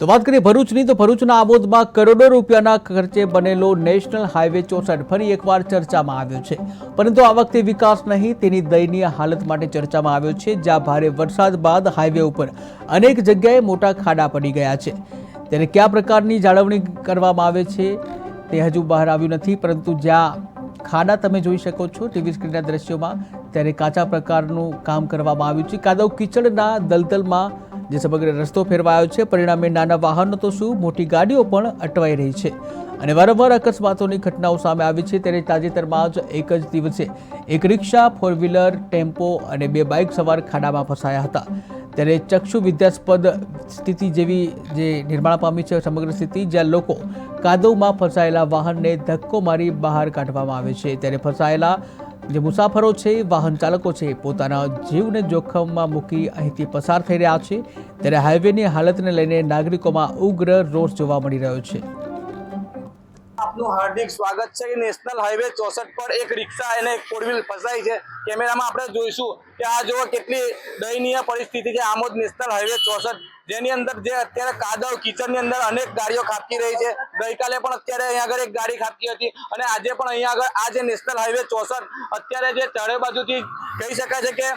તો વાત કરીએ ભરૂચની, તો ભરૂચના આબોદમાં કરોડો રૂપિયાના ખર્ચે બનેલો નેશનલ હાઈવે ચોસઠ ફરી એકવાર ચર્ચામાં આવ્યો છે. પરંતુ આ વખતે વિકાસ નહીં, તેની દયનીય હાલત માટે ચર્ચામાં આવ્યો છે, જ્યાં ભારે વરસાદ બાદ હાઈવે ઉપર અનેક જગ્યાએ મોટા ખાડા પડી ગયા છે. ત્યારે કયા પ્રકારની જાળવણી કરવામાં આવે છે, તે હજુ બહાર આવ્યું નથી, પરંતુ જ્યાં ખાડા તમે જોઈ શકો છો ટીવી સ્ક્રીનના દ્રશ્યોમાં, ત્યારે કાચા પ્રકારનું કામ કરવામાં આવ્યું છે. કાદવ કિચડના દલદલમાં જે સમગ્ર રસ્તો ફેરવાયો છે, પરિણામે નાના વાહનો તો શું, મોટી ગાડીઓ પણ અટવાઈ રહી છે. અને વારંવાર અકસ્માતોની ઘટનાઓ સામે આવી છે, ત્યારે તાજેતરમાં જ એક જ દિવસે એક રિક્ષા ફોર વ્હીલર ટેમ્પો અને બે બાઇક સવાર ખાડામાં ફસાયા હતા. ત્યારે ચક્ષુ વિદ્યાસ્પદ સ્થિતિ જેવી જે નિર્માણ પામી છે, સમગ્ર સ્થિતિ, જ્યાં લોકો કાદવમાં ફસાયેલા વાહનને ધક્કો મારી બહાર કાઢવામાં આવે છે. ત્યારે ફસાયેલા જે મુસાફરો છે, વાહન ચાલકો છે પોતાના જીવને જોખમમાં મૂકી અહીંથી પસાર થઈ રહ્યા છે. ત્યારે હાઈવેની હાલતને લઈને નાગરિકોમાં ઉગ્ર રોષ જોવા મળી રહ્યો છે. આપનું હાર્દિક સ્વાગત છે કે નેશનલ હાઈવે ચોસઠ પર એક રિક્ષા અને એક ફોર વ્હીલ ફસાઈ છે. કેમેરામાં આપણે જોઈશું કે આ જો કેટલી દયનીય પરિસ્થિતિ છે. આમોદ નેશનલ હાઈવે ચોસઠ જેની અંદર જે અત્યારે કાદવ કિચનની અંદર અનેક ગાડીઓ ખાબકી રહી છે. ગઈકાલે પણ અત્યારે અહીંયા આગળ એક ગાડી ખાબકી હતી અને આજે પણ અહીંયા આગળ આ જે નેશનલ હાઈવે ચોસઠ અત્યારે જે ચારે બાજુથી કહી શકાય છે કે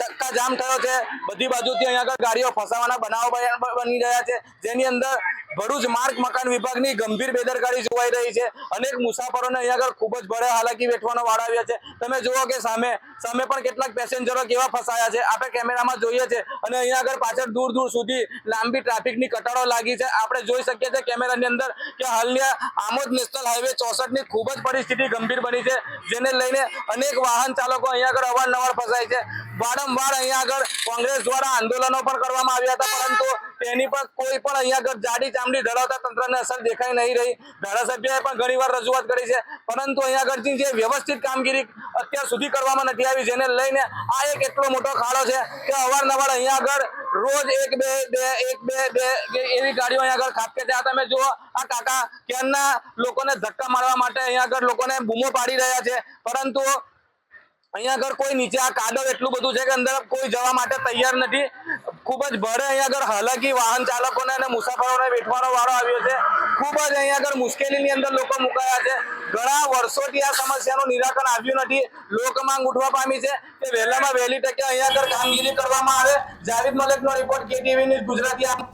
ચક્કા જામ થયો છે. બધી બાજુથી અહીંયા આગળ ગાડીઓ ફસાવાના બનાવો બન- બની રહ્યા છે. જેની અંદર ભરૂચ માર્ગ મકાન વિભાગની ગંભીર બેદરકારી જોવાઈ રહી છે. અનેક મુસાફરોને અહીંયા આગળ ખૂબ જ ભારે હાલાકી વેઠવાનો વાળ આવ્યા છે. તમે જુઓ કે સામે સામે પણ કેટલાક પેસેન્જરો કેવા ફસાયા છે. આપણે કેમેરામાં જોઈએ છે અને અહીંયા આગળ પાછળ દૂર દૂર સુધી લાંબી ટ્રાફિકની કટાળો લાગી છે. આપણે જોઈ શકીએ છીએ કેમેરાની અંદર કે હાલની આમોદ નેશનલ હાઈવે ચોસઠની ખૂબ જ પરિસ્થિતિ ગંભીર બની છે, જેને લઈને અનેક વાહન ચાલકો અહીંયા આગળ અવારનવાર ફસાય છે. વારંવાર અહીંયા આગળ કોંગ્રેસ દ્વારા આંદોલનો પણ કરવામાં આવ્યા હતા, પરંતુ તેની પર કોઈ પણ અહીંયા આગળ જાડી ચામડી ધરાવતા તંત્રને અસર દેખાઈ નહીં રહી. ધારાસભ્યએ પણ ઘણીવાર રજૂઆત કરી છે. પરંતુ અહીંયા આગળ જે વ્યવસ્થિત કામગીરી અત્યાર સુધી કરવામાં નથી આવી, જેને લઈને આ એક એટલો મોટો ખાડો છે કે અવારનવાર અહીંયા આગળ રોજ એક બે બે, એક બે બે એવી ગાડીઓ અહીંયા આગળ ખાપકે છે. આ તમે જુઓ, આ કાકા ક્યારના લોકોને ધક્કા મારવા માટે અહીંયા આગળ લોકોને બૂમો પાડી રહ્યા છે. પરંતુ અહીંયા આગળ કોઈ નીચે આ કાદવ એટલું બધું છે કે અંદર કોઈ જવા માટે તૈયાર નથી. ખૂબ જ ભારે અહીંયા આગળ. હાલાકી વાહન ચાલકોને અને મુસાફરોને વેઠવાનો વારો આવ્યો છે. ખૂબ જ અહીંયા આગળ મુશ્કેલીની અંદર લોકો મુકાયા છે. ઘણા વર્ષોથી આ સમસ્યાનું નિરાકરણ આવ્યું નથી. લોકમાંગ ઉઠવા પામી છે કે વહેલામાં વહેલી તકે અહીંયા આગળ કામગીરી કરવામાં આવે. જાવેદ મલેકનો રિપોર્ટ કેટીવી ન્યૂઝ ગુજરાતી